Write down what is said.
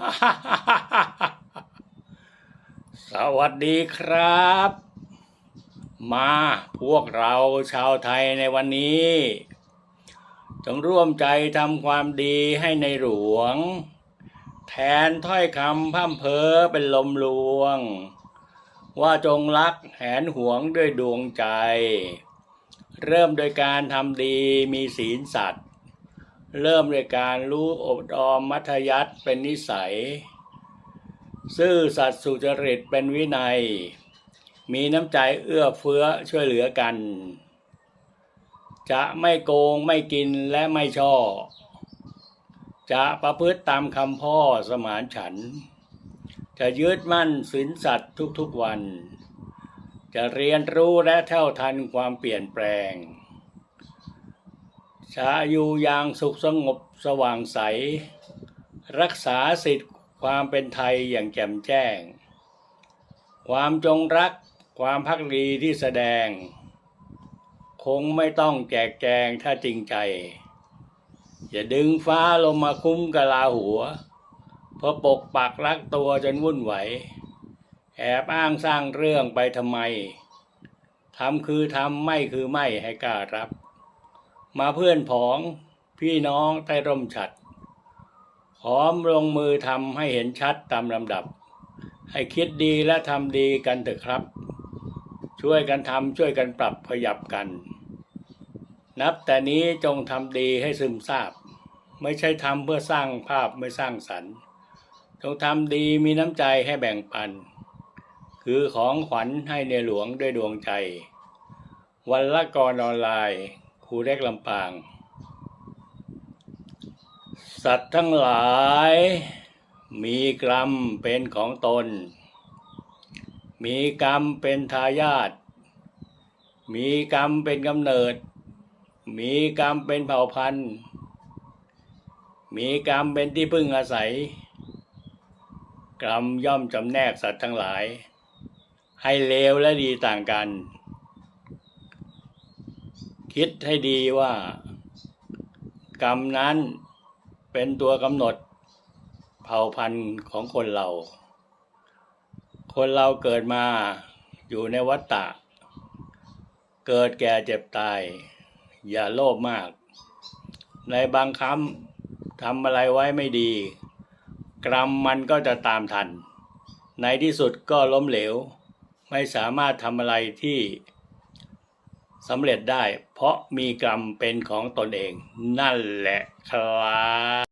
สวัสดีครับ มาพวกเราชาวไทยในวันนี้จงร่วมใจทำความดีให้ในหลวง แทนถ้อยคำพร่ำเพ้อเป็นลมลวง ว่าจงรักแหนหวงด้วยดวงใจ เริ่มโดยการทำดีมีศีลสัตว์ เริ่มด้วยการรู้อบรอมมัธยัติเป็นนิสัย ซื่อสัตย์สุจริตเป็นวินัย มีน้ำใจเอื้อเฟื้อช่วยเหลือกัน จะไม่โกงไม่กินและไม่ช่อ จะประพฤติตามคำพ่อสมานฉัน จะยึดมั่นศีลสัตย์ทุกๆวัน จะเรียนรู้และเท่าทันความเปลี่ยนแปลง จะอยู่อย่างสุขสงบสว่างใส รักษาสิทธิความเป็นไทยอย่างแจ่มแจ้ง ความจงรักความพักดีที่แสดง คงไม่ต้องแจกแจงถ้าจริงใจ อย่าดึงฟ้าลงมาคุ้มกะลาหัว เพราะปกปักรักตัวจนวุ่นไหว แอบอ้างสร้างเรื่องไปทำไมทำคือทำไม่คือไม่ให้กล้ารับ มาเพื่อนผองพี่น้องใต้ร่มฉัดพร้อมลงมือทำให้เห็นชัดตามลำดับ ให้คิดดีและทำดีกันเถอะครับ ช่วยกันทำช่วยกันปรับขยับกัน นับแต่นี้จงทำดีให้ซึมซาบ ไม่ใช่ทำเพื่อสร้างภาพไม่สร้างสรรค์ จงทำดีมีน้ำใจให้แบ่งปัน คือของขวัญให้ในหลวงด้วยดวงใจ วันละกรออนไลน์ ครูเล็กลำปาง สัตว์ทั้งหลายมีกรรมเป็นของตน มีกรรมเป็นทายาท มีกรรมเป็นกำเนิด มีกรรมเป็นเผ่าพันธุ์ มีกรรมเป็นที่พึ่งอาศัย กรรมย่อมจำแนกสัตว์ทั้งหลาย ให้เลวและดีต่างกัน คิดให้ดีว่า กรรมนั้นเป็นตัวกำหนดเผ่าพันธุ์ของคนเรา คนเราเกิดมาอยู่ในวัฏฏะ เกิดแก่เจ็บตาย อย่าโลภมาก ในบางคำทำอะไรไว้ไม่ดี กรรมมันก็จะตามทัน ในที่สุดก็ล้มเหลว ไม่สามารถทำอะไรที่ สำเร็จได้ เพราะมีกรรมเป็นของตนเอง นั่นแหละครับ